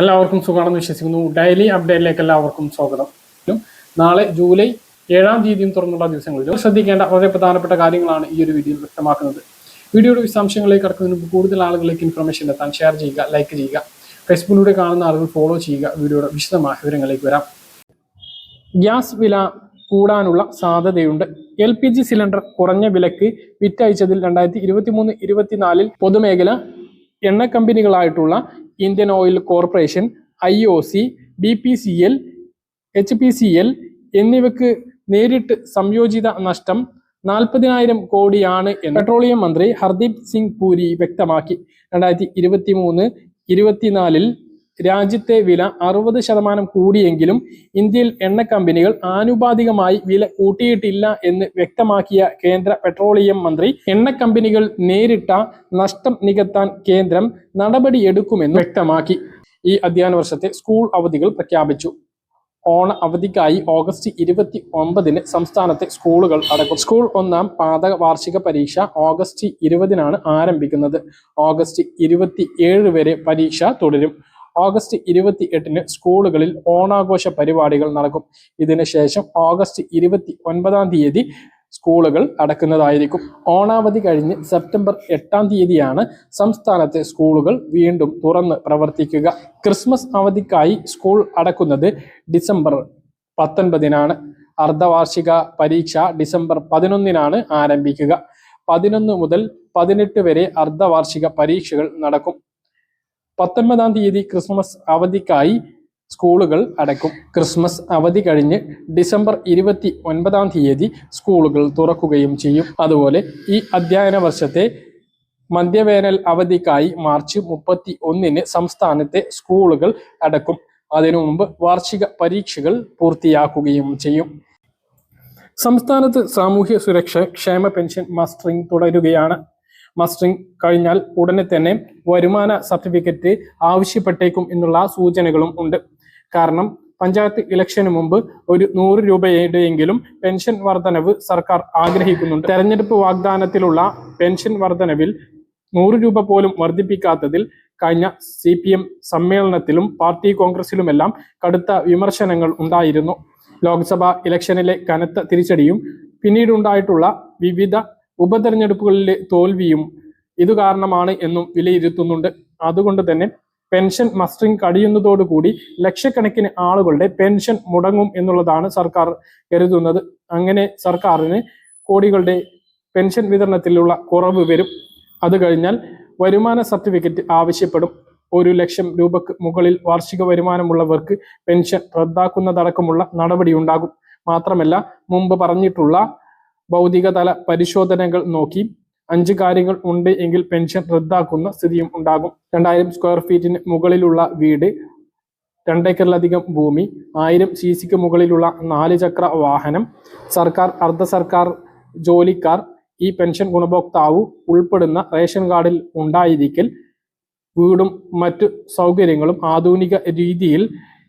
എല്ലാവർക്കും സുഖമാണെന്ന് വിശ്വസിക്കുന്നു. ഡെയിലി അപ്ഡേറ്റിലേക്ക് എല്ലാവർക്കും സ്വാഗതം. നാളെ ജൂലൈ ഏഴാം തീയതിയും തുറന്നുള്ള ദിവസങ്ങളിലും ശ്രദ്ധിക്കേണ്ട വളരെ പ്രധാനപ്പെട്ട കാര്യങ്ങളാണ് ഈ ഒരു വീഡിയോയിൽ വ്യക്തമാക്കുന്നത്. വീഡിയോയുടെ വിശദാംശങ്ങളിലേക്ക് കടക്കുന്നതിന് മുമ്പ് കൂടുതൽ ആളുകളിലേക്ക് ഇൻഫർമേഷൻ എത്താൻ ഷെയർ ചെയ്യുക ലൈക്ക് ചെയ്യുക ഫേസ്ബുക്കിലൂടെ കാണുന്ന ആളുകൾ ഫോളോ ചെയ്യുക വീഡിയോയുടെ വിശദമായ വിവരങ്ങളിലേക്ക് വരാം. ഗ്യാസ് വില കൂടാനുള്ള സാധ്യതയുണ്ട്. എൽ പി ജി സിലിണ്ടർ കുറഞ്ഞ വിലക്ക് വിറ്റയച്ചതിൽ രണ്ടായിരത്തി ഇരുപത്തി മൂന്ന് ഇരുപത്തിനാലിൽ പൊതുമേഖല എണ്ണ കമ്പനികളായിട്ടുള്ള Indian oil corporation I O C B P C L H P C L എന്നിവക്ക് നേരിട്ട് സംയോജിത നഷ്ടം നാൽപ്പതിനായിരം കോടിയാണ് എന്ന് പെട്രോളിയം മന്ത്രി ഹർദീപ് സിംഗ് പുരി വ്യക്തമാക്കി. രണ്ടായിരത്തി ഇരുപത്തി മൂന്ന് ഇരുപത്തിനാലിൽ രാജ്യത്തെ വില അറുപത് ശതമാനം കൂടിയെങ്കിലും ഇന്ത്യയിൽ എണ്ണ കമ്പനികൾ ആനുപാതികമായി വില കൂട്ടിയിട്ടില്ല എന്ന് വ്യക്തമാക്കിയ കേന്ദ്ര പെട്രോളിയം മന്ത്രി എണ്ണ കമ്പനികൾ നേരിട്ട നഷ്ടം നികത്താൻ കേന്ദ്രം നടപടിയെടുക്കുമെന്ന് വ്യക്തമാക്കി. ഈ അധ്യയന വർഷത്തെ സ്കൂൾ അവധികൾ പ്രഖ്യാപിച്ചു. ഓണ അവധിക്കായി ഓഗസ്റ്റ് ഇരുപത്തി ഒമ്പതിന് സംസ്ഥാനത്തെ സ്കൂളുകൾ അടക്കും. സ്കൂൾ ഒന്നാം പാതക വാർഷിക പരീക്ഷ ഓഗസ്റ്റ് ഇരുപതിനാണ് ആരംഭിക്കുന്നത്. ഓഗസ്റ്റ് ഇരുപത്തി ഏഴ് വരെ പരീക്ഷ തുടരും. ഓഗസ്റ്റ് ഇരുപത്തി എട്ടിന് സ്കൂളുകളിൽ ഓണാഘോഷ പരിപാടികൾ നടക്കും. ഇതിനുശേഷം ഓഗസ്റ്റ് ഇരുപത്തി ഒൻപതാം തീയതി സ്കൂളുകൾ അടക്കുന്നതായിരിക്കും. ഓണാവധി കഴിഞ്ഞ് സെപ്റ്റംബർ എട്ടാം തീയതിയാണ് സംസ്ഥാനത്തെ സ്കൂളുകൾ വീണ്ടും തുറന്ന് പ്രവർത്തിക്കുക. ക്രിസ്മസ് അവധിക്കായി സ്കൂൾ അടക്കുന്നത് ഡിസംബർ പത്തൊൻപതിനാണ്. അർദ്ധവാർഷിക പരീക്ഷ ഡിസംബർ പതിനൊന്നിനാണ് ആരംഭിക്കുക. പതിനൊന്ന് മുതൽ പതിനെട്ട് വരെ അർദ്ധവാർഷിക പരീക്ഷകൾ നടക്കും. പത്തൊൻപതാം തീയതി ക്രിസ്മസ് അവധിക്കായി സ്കൂളുകൾ അടക്കും ക്രിസ്മസ് അവധി കഴിഞ്ഞ് ഡിസംബർ ഇരുപത്തി ഒൻപതാം തീയതി സ്കൂളുകൾ തുറക്കുകയും ചെയ്യും. അതുപോലെ ഈ അധ്യയന വർഷത്തെ മധ്യവേനൽ അവധിക്കായി മാർച്ച് മുപ്പത്തി ഒന്നിന് സംസ്ഥാനത്തെ സ്കൂളുകൾ അടക്കും അതിനു മുമ്പ് വാർഷിക പരീക്ഷകൾ പൂർത്തിയാക്കുകയും ചെയ്യും. സംസ്ഥാനത്ത് സാമൂഹ്യ സുരക്ഷ ക്ഷേമ പെൻഷൻ മസ്റ്ററിംഗ് തുടരുകയാണ്. മസ്റ്ററിംഗ് കഴിഞ്ഞാൽ ഉടനെ തന്നെ വരുമാന സർട്ടിഫിക്കറ്റ് ആവശ്യപ്പെട്ടേക്കും എന്നുള്ള സൂചനകളും ഉണ്ട്. കാരണം പഞ്ചായത്ത് ഇലക്ഷന് മുമ്പ് ഒരു നൂറ് രൂപയുടെയെങ്കിലും പെൻഷൻ വർധനവ് സർക്കാർ ആഗ്രഹിക്കുന്നുണ്ട്. തെരഞ്ഞെടുപ്പ് വാഗ്ദാനത്തിലുള്ള പെൻഷൻ വർധനവിൽ നൂറ് രൂപ പോലും വർദ്ധിപ്പിക്കാത്തതിൽ കഴിഞ്ഞ സി പി എം സമ്മേളനത്തിലും പാർട്ടി കോൺഗ്രസിലുമെല്ലാം കടുത്ത വിമർശനങ്ങൾ ഉണ്ടായിരുന്നു. ലോക്സഭാ ഇലക്ഷനിലെ കനത്ത തിരിച്ചടിയും പിന്നീടുണ്ടായിട്ടുള്ള വിവിധ ഉപതെരഞ്ഞെടുപ്പുകളിലെ തോൽവിയും ഇതു കാരണമാണ് എന്നും വിലയിരുത്തുന്നുണ്ട്. അതുകൊണ്ട് തന്നെ പെൻഷൻ മസ്റ്ററിംഗ് കഴിയുന്നതോടുകൂടി ലക്ഷക്കണക്കിന് ആളുകളുടെ പെൻഷൻ മുടങ്ങും എന്നുള്ളതാണ് സർക്കാർ കരുതുന്നത്. അങ്ങനെ സർക്കാരിന് കോടികളുടെ പെൻഷൻ വിതരണത്തിലുള്ള കുറവ് വരും. അത് കഴിഞ്ഞാൽ വരുമാന സർട്ടിഫിക്കറ്റ് ആവശ്യപ്പെടും. ഒരു ലക്ഷം രൂപക്ക് മുകളിൽ വാർഷിക വരുമാനമുള്ളവർക്ക് പെൻഷൻ റദ്ദാക്കുന്നതടക്കമുള്ള നടപടി ഉണ്ടാകും മാത്രമല്ല മുമ്പ് പറഞ്ഞിട്ടുള്ള ഭൗതിക തല പരിശോധനകൾ നോക്കി അഞ്ച് കാര്യങ്ങൾ ഉണ്ട് എങ്കിൽ പെൻഷൻ റദ്ദാക്കുന്ന സ്ഥിതിയും ഉണ്ടാകും. രണ്ടായിരം സ്ക്വയർ ഫീറ്റിന് മുകളിലുള്ള വീട് രണ്ടേക്കറിലധികം ഭൂമി ആയിരം സി സിക്ക് മുകളിലുള്ള നാല് ചക്ര വാഹനം സർക്കാർ അർദ്ധ സർക്കാർ ജോലിക്കാർ ഈ പെൻഷൻ ഗുണഭോക്താവ് ഉൾപ്പെടുന്ന റേഷൻ കാർഡിൽ ഉണ്ടായിരിക്കൽ വീടും മറ്റു സൗകര്യങ്ങളും ആധുനിക രീതിയിൽ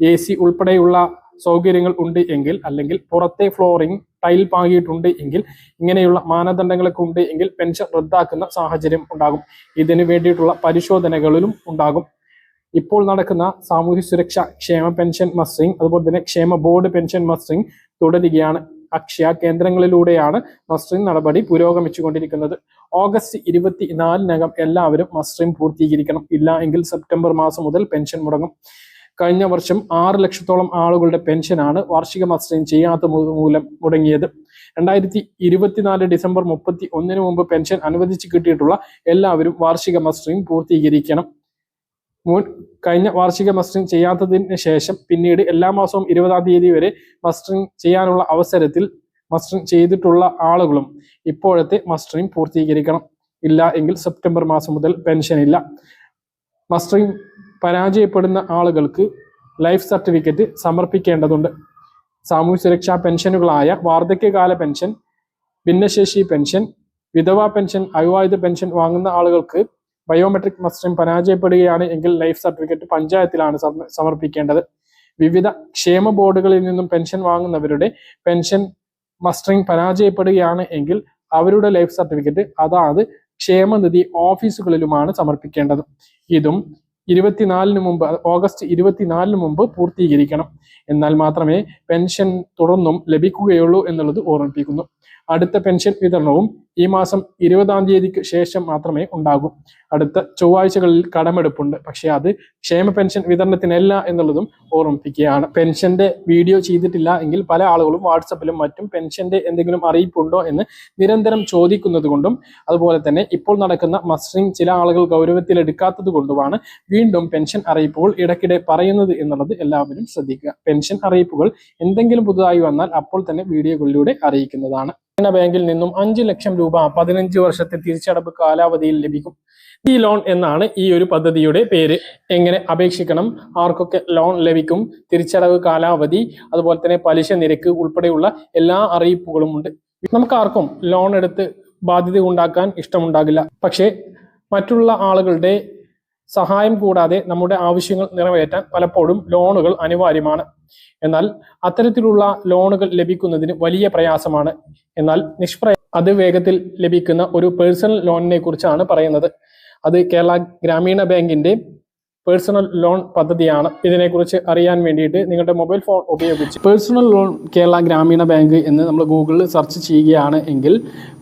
എ സി ഉൾപ്പെടെയുള്ള സൗകര്യങ്ങൾ ഉണ്ട് എങ്കിൽ അല്ലെങ്കിൽ പുറത്തെ ഫ്ലോറിംഗ് ടൈൽ പാകിയിട്ടുണ്ട് എങ്കിൽ ഇങ്ങനെയുള്ള മാനദണ്ഡങ്ങളൊക്കെ ഉണ്ട് എങ്കിൽ പെൻഷൻ റദ്ദാക്കുന്ന സാഹചര്യം ഉണ്ടാകും. ഇതിന് വേണ്ടിയിട്ടുള്ള പരിശോധനകളിലും ഉണ്ടാകും. ഇപ്പോൾ നടക്കുന്ന സാമൂഹ്യ സുരക്ഷ ക്ഷേമ പെൻഷൻ മസ്റ്ററിംഗ് അതുപോലെ തന്നെ ക്ഷേമ ബോർഡ് പെൻഷൻ മസ്റ്ററിംഗ് തുടരുകയാണ്. അക്ഷയ കേന്ദ്രങ്ങളിലൂടെയാണ് മസ്റ്ററിംഗ് നടപടി പുരോഗമിച്ചുകൊണ്ടിരിക്കുന്നത്. ഓഗസ്റ്റ് ഇരുപത്തിനാലിനകം എല്ലാവരും മസ്റ്ററിംഗ് പൂർത്തീകരിക്കണം. ഇല്ല എങ്കിൽ സെപ്റ്റംബർ മാസം മുതൽ പെൻഷൻ മുടങ്ങും. കഴിഞ്ഞ വർഷം ആറ് ലക്ഷത്തോളം ആളുകളുടെ പെൻഷനാണ് വാർഷിക മസ്റ്ററിംഗ് ചെയ്യാത്ത മൂലം മുടങ്ങിയത്. രണ്ടായിരത്തി ഇരുപത്തിനാല് ഡിസംബർ മുപ്പത്തി ഒന്നിന് മുമ്പ് പെൻഷൻ അനുവദിച്ച് കിട്ടിയിട്ടുള്ള എല്ലാവരും വാർഷിക മസ്റ്ററിംഗ് പൂർത്തീകരിക്കണം. മുൻ കഴിഞ്ഞ വാർഷിക മസ്റ്ററിംഗ് ചെയ്യാത്തതിന് ശേഷം പിന്നീട് എല്ലാ മാസവും ഇരുപതാം തീയതി വരെ മസ്റ്ററിംഗ് ചെയ്യാനുള്ള അവസരത്തിൽ മസ്റ്ററിംഗ് ചെയ്തിട്ടുള്ള ആളുകളും ഇപ്പോഴത്തെ മസ്റ്ററിംഗ് പൂർത്തീകരിക്കണം. ഇല്ല എങ്കിൽ സെപ്റ്റംബർ മാസം മുതൽ പെൻഷൻ ഇല്ല. മസ്റ്ററിംഗ് പരാജയപ്പെടുന്ന ആളുകൾക്ക് ലൈഫ് സർട്ടിഫിക്കറ്റ് സമർപ്പിക്കേണ്ടതുണ്ട്. സാമൂഹ്യ സുരക്ഷാ പെൻഷനുകളായ വാർദ്ധക്യകാല പെൻഷൻ ഭിന്നശേഷി പെൻഷൻ വിധവ പെൻഷൻ അവിവാഹിത പെൻഷൻ വാങ്ങുന്ന ആളുകൾക്ക് ബയോമെട്രിക് മസ്റ്ററിംഗ് പരാജയപ്പെടുകയാണ് എങ്കിൽ ലൈഫ് സർട്ടിഫിക്കറ്റ് പഞ്ചായത്തിലാണ് സമർപ്പിക്കേണ്ടത്. വിവിധ ക്ഷേമ ബോർഡുകളിൽ നിന്നും പെൻഷൻ വാങ്ങുന്നവരുടെ പെൻഷൻ മസ്റ്ററിംഗ് പരാജയപ്പെടുകയാണ് എങ്കിൽ അവരുടെ ലൈഫ് സർട്ടിഫിക്കറ്റ് അതാത് ക്ഷേമനിധി ഓഫീസുകളിലുമാണ് സമർപ്പിക്കേണ്ടത്. ഇതും ഇരുപത്തിനാലിന് മുമ്പ് ഓഗസ്റ്റ് ഇരുപത്തിനാലിന് മുമ്പ് പൂർത്തീകരിക്കണം. എന്നാൽ മാത്രമേ പെൻഷൻ തുടർന്നും ലഭിക്കുകയുള്ളൂ എന്നുള്ളത് ഓർമ്മിപ്പിക്കുന്നു. അടുത്ത പെൻഷൻ വിതരണവും ഈ മാസം ഇരുപതാം തീയതിക്ക് ശേഷം മാത്രമേ ഉണ്ടാകൂ. അടുത്ത ചൊവ്വാഴ്ചകളിൽ കടമെടുപ്പുണ്ട്. പക്ഷേ അത് ക്ഷേമ പെൻഷൻ വിതരണത്തിനല്ല എന്നുള്ളതും ഓർമ്മിപ്പിക്കുകയാണ്. പെൻഷന്റെ വീഡിയോ ചെയ്തിട്ടില്ല എങ്കിൽ പല ആളുകളും വാട്സപ്പിലും മറ്റും പെൻഷന്റെ എന്തെങ്കിലും അറിയിപ്പുണ്ടോ എന്ന് നിരന്തരം ചോദിക്കുന്നത് കൊണ്ടും അതുപോലെ തന്നെ ഇപ്പോൾ നടക്കുന്ന മസ്റ്ററിംഗ് ചില ആളുകൾ ഗൗരവത്തിൽ എടുക്കാത്തത് കൊണ്ടുമാണ് വീണ്ടും പെൻഷൻ അറിയിപ്പുകൾ ഇടയ്ക്കിടെ പറയുന്നത് എന്നുള്ളത് എല്ലാവരും ശ്രദ്ധിക്കുക. പെൻഷൻ അറിയിപ്പുകൾ എന്തെങ്കിലും പുതുതായി വന്നാൽ അപ്പോൾ തന്നെ വീഡിയോകളിലൂടെ അറിയിക്കുന്നതാണ്. ഗ്രാമീണ ബാങ്കിൽ നിന്നും അഞ്ച് ലക്ഷം രൂപ പതിനഞ്ച് വർഷത്തെ തിരിച്ചടവ് കാലാവധിയിൽ ലഭിക്കും. ഈ ലോൺ എന്നാണ് ഈ ഒരു പദ്ധതിയുടെ പേര്. എങ്ങനെ അപേക്ഷിക്കണം? ആർക്കൊക്കെ ലോൺ ലഭിക്കും? തിരിച്ചടവ് കാലാവധി അതുപോലെ തന്നെ പലിശ നിരക്ക് ഉൾപ്പെടെയുള്ള എല്ലാ അറിയിപ്പുകളും ഉണ്ട്. നമുക്ക് ആർക്കും ലോൺ എടുത്ത് ബാധ്യത ഉണ്ടാക്കാൻ ഇഷ്ടമുണ്ടാകില്ല. പക്ഷേ മറ്റുള്ള ആളുകളുടെ സഹായം കൂടാതെ നമ്മുടെ ആവശ്യങ്ങൾ നിറവേറ്റാൻ പലപ്പോഴും ലോണുകൾ അനിവാര്യമാണ്. എന്നാൽ അത്തരത്തിലുള്ള ലോണുകൾ ലഭിക്കുന്നതിന് വലിയ പ്രയാസമാണ്. എന്നാൽ നിഷ്പ്രയ അത് വേഗത്തിൽ ലഭിക്കുന്ന ഒരു പേഴ്സണൽ ലോണിനെ കുറിച്ചാണ് പറയുന്നത്. അത് കേരള ഗ്രാമീണ ബാങ്കിന്റെ പേഴ്സണൽ ലോൺ പദ്ധതിയാണ്. ഇതിനെക്കുറിച്ച് അറിയാൻ വേണ്ടിയിട്ട് നിങ്ങളുടെ മൊബൈൽ ഫോൺ ഉപയോഗിച്ച് personal loan Kerala Gramin bank എന്ന് നമ്മൾ ഗൂഗിളിൽ സെർച്ച് ചെയ്യുകയാണ് എങ്കിൽ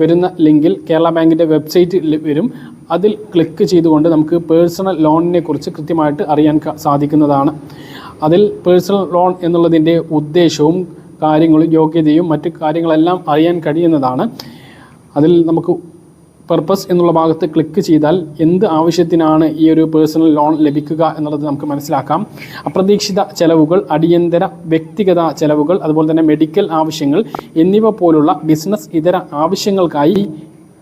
വരുന്ന ലിങ്കിൽ കേരള ബാങ്കിന്റെ വെബ്സൈറ്റ് വരും. അതിൽ ക്ലിക്ക് ചെയ്തുകൊണ്ട് നമുക്ക് പേഴ്സണൽ ലോണിനെ കുറിച്ച് കൃത്യമായിട്ട് അറിയാൻ സാധിക്കുന്നതാണ്. അതിൽ പേഴ്സണൽ ലോൺ എന്നുള്ളതിന്റെ ഉദ്ദേശവും കാര്യങ്ങളും യോഗ്യതയും മറ്റു കാര്യങ്ങളെല്ലാം അറിയാൻ കഴിയുന്നതാണ്. അതിൽ നമുക്ക് പർപ്പസ് എന്നുള്ള ഭാഗത്ത് ക്ലിക്ക് ചെയ്താൽ എന്ത് ആവശ്യത്തിനാണ് ഈ ഒരു പേഴ്സണൽ ലോൺ ലഭിക്കുക എന്നുള്ളത് നമുക്ക് മനസ്സിലാക്കാം. അപ്രതീക്ഷിത ചെലവുകൾ അടിയന്തര വ്യക്തിഗത ചെലവുകൾ അതുപോലെ തന്നെ മെഡിക്കൽ ആവശ്യങ്ങൾ എന്നിവ പോലുള്ള ബിസിനസ് ഇതര ആവശ്യങ്ങൾക്കായി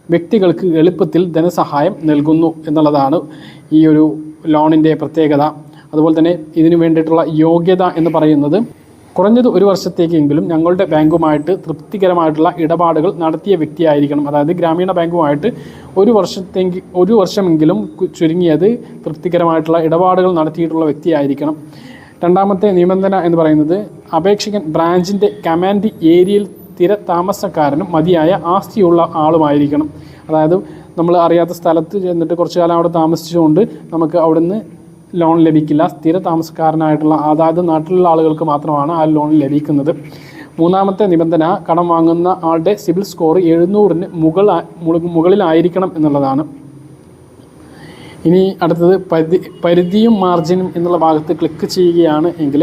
വ്യക്തികൾക്ക് എളുപ്പത്തിൽ ധനസഹായം നൽകുന്നു എന്നുള്ളതാണ് ഈ ഒരു ലോണിന്റെ പ്രത്യേകത. അതുപോലെ തന്നെ ഇതിനു വേണ്ടിയിട്ടുള്ള യോഗ്യത എന്ന് പറയുന്നത് കുറഞ്ഞത് ഒരു വർഷത്തേക്കെങ്കിലും ഞങ്ങളുടെ ബാങ്കുമായിട്ട് തൃപ്തികരമായിട്ടുള്ള ഇടപാടുകൾ നടത്തിയ വ്യക്തിയായിരിക്കണം. അതായത് ഗ്രാമീണ ബാങ്കുമായിട്ട് ഒരു വർഷത്തേക്ക് ഒരു വർഷമെങ്കിലും ചുരുങ്ങിയത് തൃപ്തികരമായിട്ടുള്ള ഇടപാടുകൾ നടത്തിയിട്ടുള്ള വ്യക്തിയായിരിക്കണം. രണ്ടാമത്തെ നിബന്ധന എന്ന് പറയുന്നത് അപേക്ഷകൻ ബ്രാഞ്ചിന്റെ കമാൻഡ് ഏരിയയിൽ സ്ഥിര താമസക്കാരനും മതിയായ ആസ്തിയുള്ള ആളുമായിരിക്കണം. അതായത് നമ്മൾ അറിയാത്ത സ്ഥലത്ത് ചെന്നിട്ട് കുറച്ചു കാലം അവിടെ താമസിച്ചുകൊണ്ട് നമുക്ക് അവിടുന്ന് ലോൺ ലഭിക്കില്ല. സ്ഥിര താമസക്കാരനായിട്ടുള്ള അതായത് നാട്ടിലുള്ള ആളുകൾക്ക് മാത്രമാണ് ആ ലോൺ ലഭിക്കുന്നത്. മൂന്നാമത്തെ നിബന്ധന കടം വാങ്ങുന്ന ആളുടെ സിവിൽ സ്കോർ എഴുന്നൂറിന് മുകളിൽ മുകളിലായിരിക്കണം എന്നുള്ളതാണ്. ഇനി അടുത്തത് പരിധി പരിധിയും മാർജിനും എന്നുള്ള ഭാഗത്ത് ക്ലിക്ക് ചെയ്യുകയാണ് എങ്കിൽ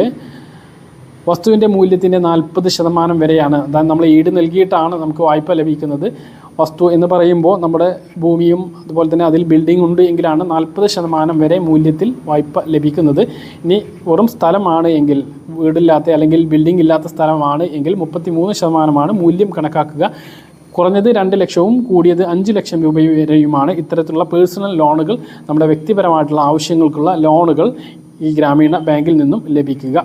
വസ്തുവിന്റെ മൂല്യത്തിന്റെ നാൽപ്പത് ശതമാനം വരെയാണ്. അതായത് നമ്മൾ ഈട് നൽകിയിട്ടാണ് നമുക്ക് വായ്പ ലഭിക്കുന്നത്. വസ്തു എന്ന് പറയുമ്പോൾ നമ്മുടെ ഭൂമിയും അതുപോലെ തന്നെ അതിൽ ബിൽഡിംഗ് ഉണ്ട് എങ്കിലാണ് നാൽപ്പത് ശതമാനം വരെ മൂല്യത്തിൽ വായ്പ ലഭിക്കുന്നത്. ഇനി വെറും സ്ഥലമാണ് എങ്കിൽ വീടില്ലാത്ത അല്ലെങ്കിൽ ബിൽഡിംഗ് ഇല്ലാത്ത സ്ഥലമാണ് എങ്കിൽ മുപ്പത്തി മൂന്ന് ശതമാനമാണ് മൂല്യം കണക്കാക്കുക. കുറഞ്ഞത് രണ്ട് ലക്ഷവും കൂടിയത് അഞ്ച് ലക്ഷം രൂപ വരെയുമാണ് ഇത്തരത്തിലുള്ള പേഴ്സണൽ ലോണുകൾ നമ്മുടെ വ്യക്തിപരമായിട്ടുള്ള ആവശ്യങ്ങൾക്കുള്ള ലോണുകൾ ഈ ഗ്രാമീണ ബാങ്കിൽ നിന്നും ലഭിക്കുക.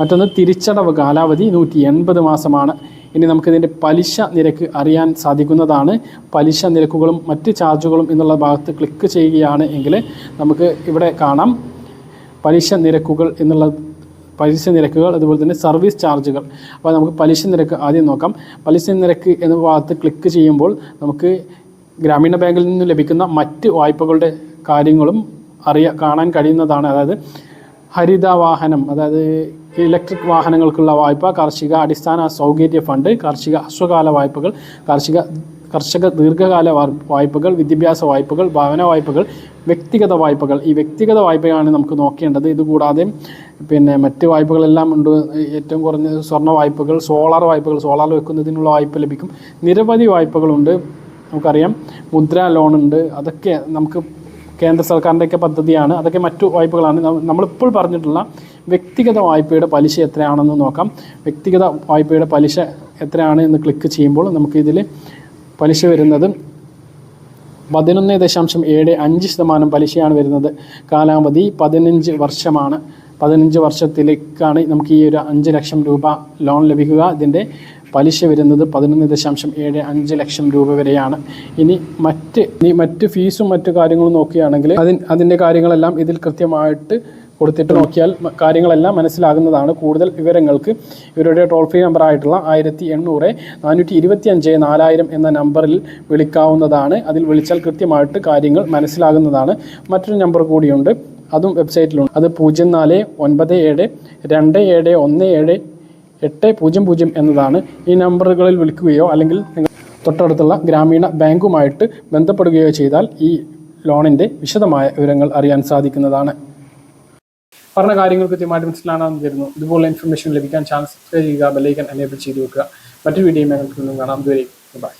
മറ്റൊന്ന് തിരിച്ചടവ് കാലാവധി നൂറ്റി എൺപത് മാസമാണ്. ഇനി നമുക്കിതിന്റെ പലിശ നിരക്ക് അറിയാൻ സാധിക്കുന്നതാണ്. പലിശ നിരക്കുകളും മറ്റ് ചാർജുകളും എന്നുള്ള ഭാഗത്ത് ക്ലിക്ക് ചെയ്യുകയാണ് എങ്കിൽ നമുക്ക് ഇവിടെ കാണാം. പലിശ നിരക്കുകൾ എന്നുള്ള പലിശ നിരക്കുകൾ അതുപോലെ തന്നെ സർവീസ് ചാർജുകൾ അപ്പോൾ നമുക്ക് പലിശ നിരക്ക് ആദ്യം നോക്കാം. പലിശ നിരക്ക് എന്ന ഭാഗത്ത് ക്ലിക്ക് ചെയ്യുമ്പോൾ നമുക്ക് ഗ്രാമീണ ബാങ്കിൽ നിന്ന് ലഭിക്കുന്ന മറ്റ് വായ്പകളുടെ കാര്യങ്ങളും അറിയാ കാണാൻ കഴിയുന്നതാണ്. അതായത് ഹരിത വാഹനം അതായത് ഇലക്ട്രിക് വാഹനങ്ങൾക്കുള്ള വായ്പ കാർഷിക അടിസ്ഥാന സൗകര്യ ഫണ്ട് കാർഷിക അശ്വകാല വായ്പകൾ കാർഷിക കർഷക ദീർഘകാല വായ്പകൾ വിദ്യാഭ്യാസ വായ്പകൾ ഭവന വായ്പകൾ വ്യക്തിഗത വായ്പകൾ. ഈ വ്യക്തിഗത വായ്പയാണ് നമുക്ക് നോക്കേണ്ടത്. ഇതുകൂടാതെ പിന്നെ മറ്റ് വായ്പകളെല്ലാം ഉണ്ട്. ഏറ്റവും കുറഞ്ഞ സ്വർണ വായ്പകൾ സോളാർ വായ്പകൾ സോളാർ വെക്കുന്നതിനുള്ള വായ്പ ലഭിക്കും. നിരവധി വായ്പകളുണ്ട്. നമുക്കറിയാം. മുദ്ര ലോൺ ഉണ്ട് അതൊക്കെ നമുക്ക് കേന്ദ്ര സർക്കാരിന്റെയൊക്കെ പദ്ധതിയാണ്. അതൊക്കെ മറ്റു വായ്പകളാണ്. നമ്മളിപ്പോൾ പറഞ്ഞിട്ടുള്ള വ്യക്തിഗത വായ്പയുടെ പലിശ എത്രയാണെന്ന് നോക്കാം. വ്യക്തിഗത വായ്പയുടെ പലിശ എത്രയാണ് എന്ന് ക്ലിക്ക് ചെയ്യുമ്പോൾ നമുക്കിതിൽ പലിശ വരുന്നത് പതിനൊന്ന് ദശാംശം ഏഴ് അഞ്ച് ശതമാനം പലിശയാണ് വരുന്നത്. കാലാവധി പതിനഞ്ച് വർഷമാണ്. പതിനഞ്ച് വർഷത്തിലേക്കാണ് നമുക്ക് ഈ ഒരു അഞ്ച് ലക്ഷം രൂപ ലോൺ ലഭിക്കുക. ഇതിന്റെ പലിശ വരുന്നത് പതിനൊന്ന് ദശാംശം ഏഴ് അഞ്ച് ലക്ഷം രൂപ വരെയാണ്. ഇനി മറ്റ് ഇനി മറ്റ് ഫീസും മറ്റു കാര്യങ്ങളും നോക്കുകയാണെങ്കിൽ അതിൻ അതിന്റെ കാര്യങ്ങളെല്ലാം ഇതിൽ കൃത്യമായിട്ട് കൊടുത്തിട്ട് നോക്കിയാൽ കാര്യങ്ങളെല്ലാം മനസ്സിലാകുന്നതാണ്. കൂടുതൽ വിവരങ്ങൾക്ക് ഇവരുടെ ടോൾ ഫ്രീ നമ്പർ ആയിട്ടുള്ള ആയിരത്തി എണ്ണൂറ് നാനൂറ്റി ഇരുപത്തി അഞ്ച് നാലായിരം എന്ന നമ്പറിൽ വിളിക്കാവുന്നതാണ്. അതിൽ വിളിച്ചാൽ കൃത്യമായിട്ട് കാര്യങ്ങൾ മനസ്സിലാകുന്നതാണ്. മറ്റൊരു നമ്പർ കൂടിയുണ്ട്. അതും വെബ്സൈറ്റിലുണ്ട്. അത് പൂജ്യം നാല് ഒൻപത് ഏഴ് രണ്ട് ഏഴ് ഒന്ന് ഏഴ് എട്ട് പൂജ്യം പൂജ്യം എന്നതാണ് ഈ നമ്പറുകളിൽ വിളിക്കുകയോ അല്ലെങ്കിൽ നിങ്ങൾ തൊട്ടടുത്തുള്ള ഗ്രാമീണ ബാങ്കുമായിട്ട് ബന്ധപ്പെടുകയോ ചെയ്താൽ ഈ ലോണിന്റെ വിശദമായ വിവരങ്ങൾ അറിയാൻ സാധിക്കുന്നതാണ്. പറഞ്ഞ കാര്യങ്ങൾ കൃത്യമായിട്ട് മനസ്സിലാണെന്ന് തരുന്നു ഇതുപോലുള്ള ഇൻഫർമേഷൻ ലഭിക്കാൻ ചാനൽ സബ്സ്ക്രൈബ് ചെയ്യുക ബെല്ലൈക്കൻ എനേബിൾ ചെയ്ത് വെക്കുക. മറ്റൊരു വീഡിയോ ഞങ്ങൾക്ക് കാണാം. ഇതുവരെ ബൈ